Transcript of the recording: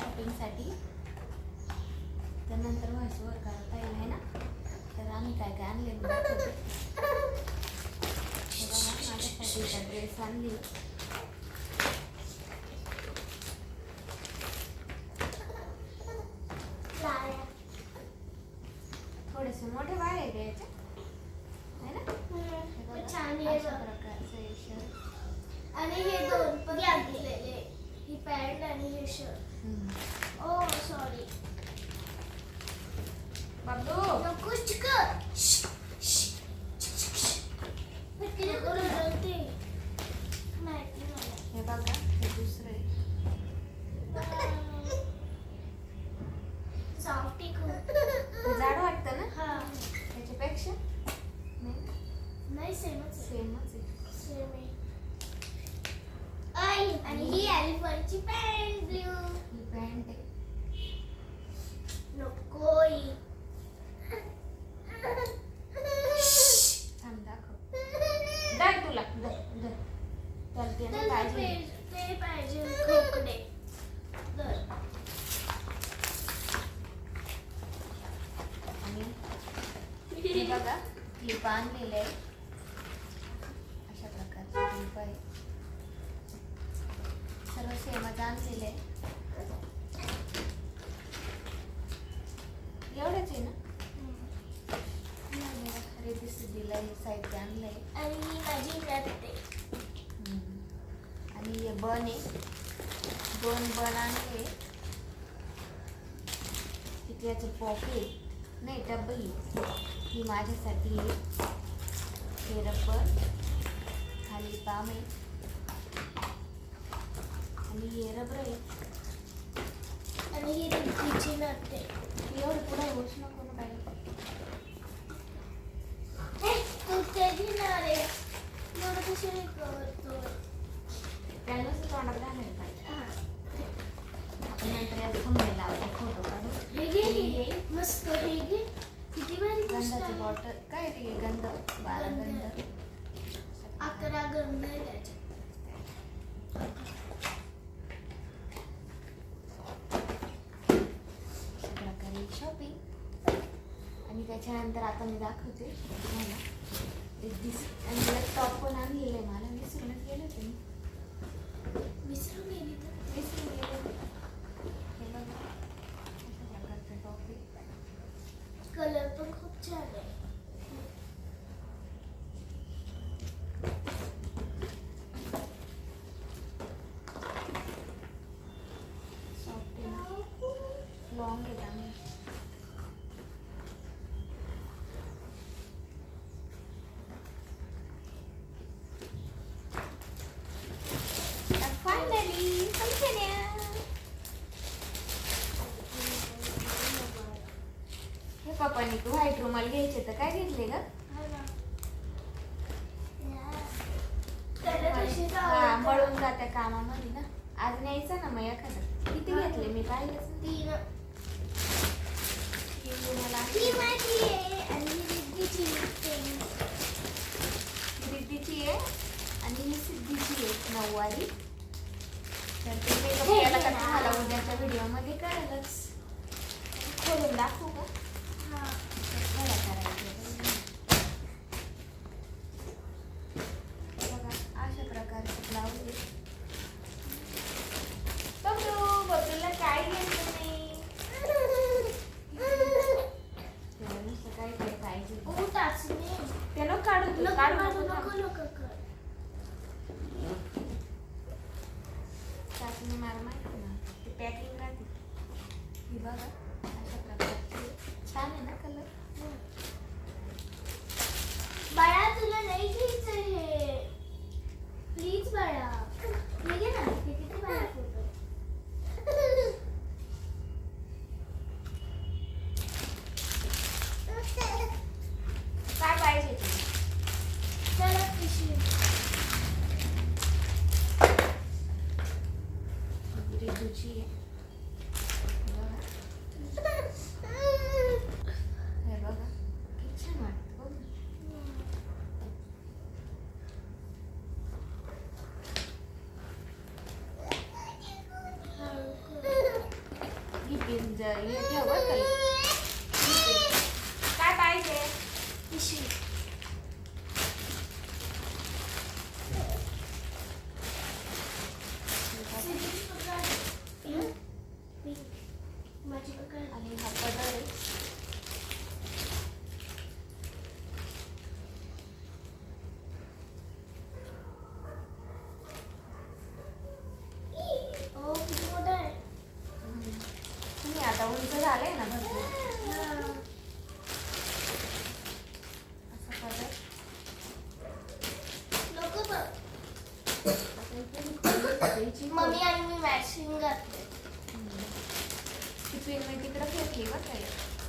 शॉपिंगसाठी तर नंतर व्हॉइसवर करता येईल आहे ना? तर आम्ही काय काय आणले बघा, माझ्यासाठी ड्रेस आणली. थोडेसे मोठे बाळ आहे का याचे है ना हम्म, हे बघा, पण छान आहे अशा बघ. प्रकारचं हे shirt. आणि हे दोन पण घेतलेले ही पॅन्ट आणि हे शर्ट. ओ सॉरी बाबू नको चिकन नको रडते माहिती मला हे बघा हे दुसरं सॉफ्टी खूप. जाड वाटतं ना? हा. त्याच्यापेक्षा नाही? सेमच सेमच आहे. सेम आहे. आणि ही एलिफंटची पॅन्ट ब्ल्यू ही पॅन्ट आहे. नको. थांब दाखव. दर तुला. त्याला पाहिजे. पे- ते पाहिजे खोकडे तर आणि हे बघा क्लिप आणलेले अशा प्रकारचे क्लिप आहे. सेमच आणलेले आहे. एवढंच आहे ना? रेडी सिद्धीला हे साहित्य आणलंय. आणि ही माझी आहे आणि हे बन आहे. दोन बन आणले. तिथे याचे पॉकेट नाही डब्बी ही माझ्यासाठी आहे. हे रबर. खाली पाम आहे आणि हे रबर आहे आणि ही रिद्धीची नथ आहे एवढं नको ना बाई. हे, तू ते घेणार आहे. एवढं कशाला करतो त्यांनाच तोंडात घालायला पाहिजे. हा. आपण नंतर थांबले लावले फोटो काढून. हे मस्त हे किती भारी गंधाची. बॉटल काय ते गंध? बारा. गंध. अकरा गंध आहे त्याच्यात. त्याच्यानंतर आता मी दाखवते. एक दिस आणि मला टॉप पण आणलेलं आहे मला. विसरूनच गेले होते मी. विसरून गेली तर? विसरून गेले. हे बघा. टॉप कलर पण खूप छान आहे. लॉंग आहे त्यामुळे. पप्पानी तू व्हाईट रुमाल घ्यायचे तर काय घेतले ग? हा हा. मळून जात्या कामामध्ये ना. आज न्यायचं ना मग एखादं. किती घेतले? मी पाहिलंच. तीन. रिद्धीची आहे आणि ही सिद्धीची आहे. नऊवारी. तर ते मेकअप केला का. तुम्हाला उद्याच्या व्हिडिओमध्ये कळेलच. खोलून दाखवू का? नको, नको कर. चाचणी मार माहिती ना. ते पॅकिंग राहते. ही बघा. Piduti. काय पाहिजे मम्मी आणि मी मॅचिंग करते. ती मी तिकडे फेकली बरं